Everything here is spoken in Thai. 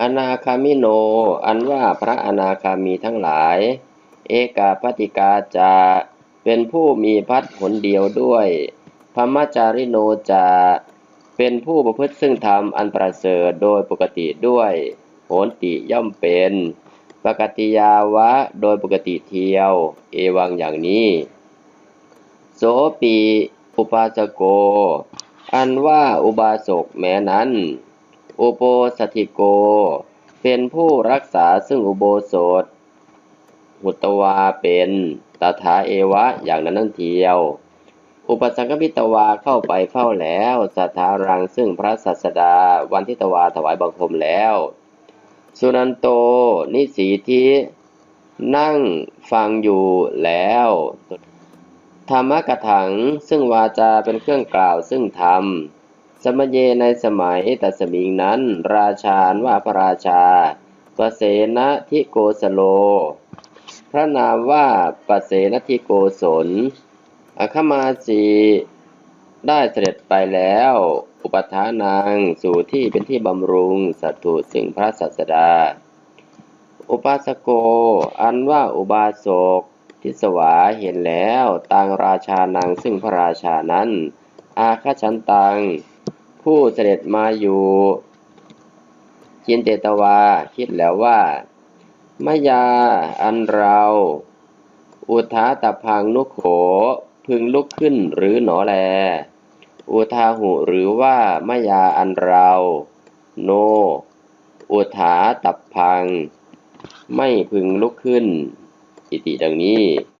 อนาคามิโน อันว่าพระอนาคามีทั้งหลาย เอกาปฏิกาจะเป็นผู้มีพัดผลเดียวด้วยพรมจาริโนจะเป็นผู้ประพฤติซึ่งธรรมอันประเสริฐโดยปกติด้วยโหนติย่อมเป็น ปกติยาวะโดยปกติเทียว เอวังอย่างนี้ โสปีอุปาสโก อันว่าอุบาสกแม้นั้น อุโปสถิโก เป็นผู้รักษาซึ่งอุโบสถหุตวาเป็นตถาเอวะอย่างนั้นนั่นเทียว อุปสังคมิตวาเข้าไปเฝ้าแล้วสัทธารังซึ่งพระสัสดาวันทิตวาถวายบังคมแล้ว สุนันโต นิสีทินั่งฟังอยู่แล้วธรรมกถังซึ่งวาจาเป็นเครื่องกล่าวซึ่งธรรม สมเยในสมัยตัสมิงนั้น ราชาว่าพระราชาปเสนทิโกสโล พระนามว่าปเสนทิโกศลอคมาสีได้เสด็จไปแล้ว อุปทานังสู่ที่เป็นที่บำรุงสัตถุซึ่งพระสัสดา อุปาสโก อันว่าอุบาสกทิสวาเห็นแล้วต่างราชานางซึ่งพระราชานั้น อาคชันตัง ผู้เสด็จมาอยู่จินเตตวา คิดแล้วว่ามายาอันเรา อุทาตพังนุโข พึงลุกขึ้นหรือหนอแล อุทาหุหรือว่ามายาอันเรา โน อุทาตับพัง ไม่พึงลุกขึ้น อิติดังนี้